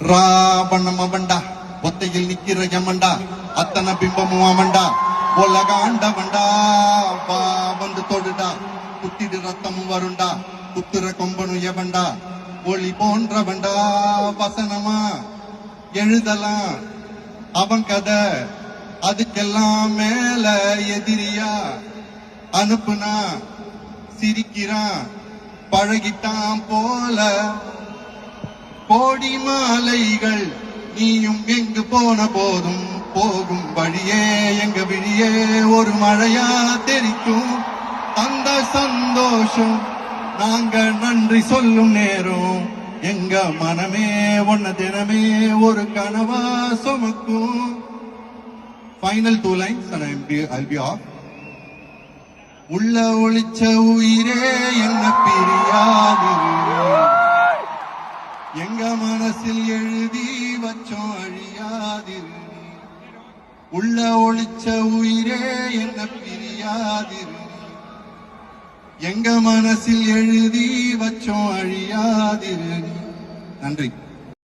ராவணம் அவண்டா ஒத்தையில் நிக்கிற யமண்டா அத்தனை பிம்பமும் அவண்டா உலகாண்டவண்டா வா வந்து தொடுடா குத்திடு ரத்தமும் வருண்டா. குத்துற கொம்பனும் எவண்டா ஒளி போன்றவண்டா வசனமா. எழுதலாம். அவன் கதை. அதுக்கெல்லாம் மேல எதிரியா? அனுப்புனா. சிரிக்கிறான். பழகிட்டான் போல. கோடி மாலைகள் நீயும் எங்கு போன போதும் போகும் வழியே எங்க விழியே ஒரு மழையா தெரிக்கும் அந்த சந்தோஷம் நாங்க நன்றி சொல்லும் நேரம். எங்க மனமே ஒன்ன தினமே ஒரு கனவா சுமக்கும். Final two lines I'll be உள்ள ஒளிச்ச உயிர் எங்க மனசில் எழுதி வச்சோம் அழியாதிரு. உள்ள ஒளிச்ச உயிரே என்ன பிரியாதிரு. எங்க மனசில் எழுதி வச்சோம் அழியாதிரு. நன்றி.